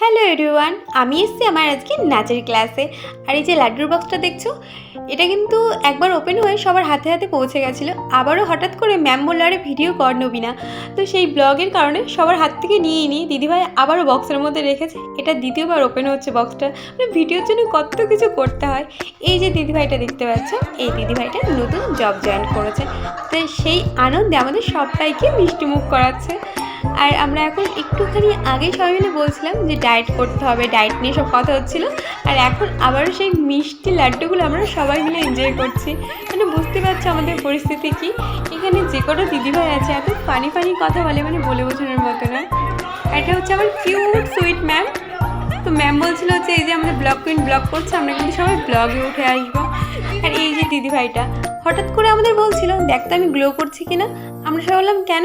Hello everyone আমি এসেছি আমার আজকে নাচের ক্লাসে আর এই যে লাড্ডুর বক্সটা দেখছ, এটা কিন্তু একবার ওপেন হয়ে সবার হাতে হাতে পৌঁছে গেছিল। আবারও হঠাৎ করে ম্যাম বলল, আরে ভিডিও কর নবি না তো সেই ব্লগের কারণে সবার হাত থেকে নিয়ে নিয়ে দিদিভাই আবারও বক্সের মধ্যে রেখেছে। এটা দ্বিতীয়বার ওপেন হচ্ছে বক্সটা মানে ভিডিওর জন্য কত কিছু করতে হয়। এই যে দিদিভাইটা দেখতে পাচ্ছ, এই দিদিভাইটা নতুন জব জয়েন করেছে। তো সেই আনন্দে আমাদের সবাইকে মিষ্টিমুখ করাচ্ছে। আর আমরা এখন একটুখানি আগে সবাই মিলে বলছিলাম যে ডায়েট করতে হবে ডায়েট নিয়ে সব কথা হচ্ছিল। আর এখন আবারও সেই মিষ্টি লাড্ডুগুলো আমরা সবাই মিলে এনজয় করছি। মানে বুঝতে পারছ আমাদের পরিস্থিতি কি? এখানে যে কটা দিদিভাই আছে, এত ফানি ফানি কথা বলে মানে বলে বোঝানোর মতো না। এটা হচ্ছে আমার কিউট সুইট ম্যাম তো ম্যাম বলছিল যে এই যে আমাদের ব্লগ কুইন ব্লগ করছে, আমরা কিন্তু সবাই ব্লগে উঠে আসব। আর এই যে দিদিভাইটা হঠাৎ করে আমাদের বলছিল দেখতে আমি গ্লো করছি কিনা? আমরা সবাই বললাম কেন?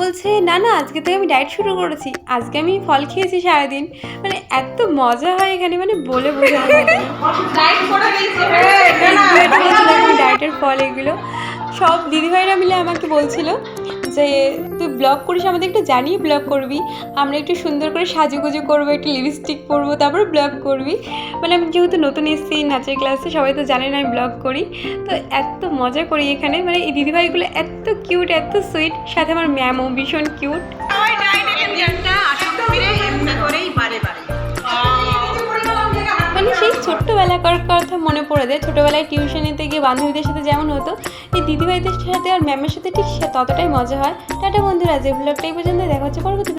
বলছে না না আজকে থেকে আমি ডায়েট শুরু করেছি। আজকে আমি ফল খেয়েছি সারাদিন। মানে এত মজা হয় এখানে মানে বলে বোঝা ডায়েটের ফল এগুলো। সব দিদিভাইরা মিলে আমাকে বলছিল যে তুই ব্লগ করিস, আমাদের একটু জানিয়ে ব্লগ করবি। আমরা একটু সুন্দর করে সাজুগুজু করব, একটু লিপস্টিক পরবো, তারপর ব্লগ করবি। মানে আমি যেহেতু নতুন এসেছি নাচের ক্লাসে সবাই তো জানে না আমি ব্লগ করি। তো এত মজা করি এখানে মানে এই দিদিভাইগুলো এত কিউট এত সুইট সাথে আমার ম্যামও ভীষণ কিউট ছোট্টবেলাকার কথা মনে পড়ে যায়। ছোটোবেলায় টিউশনিতে গিয়ে বান্ধবীদের সাথে যেমন হতো, এই দিদিভাইদের সাথে আর ম্যামের সাথে ঠিক ততটাই মজা হয়। টাটা বন্ধুরা, যে ব্লগটাই পর্যন্ত দেখা হচ্ছে, পরবর্তী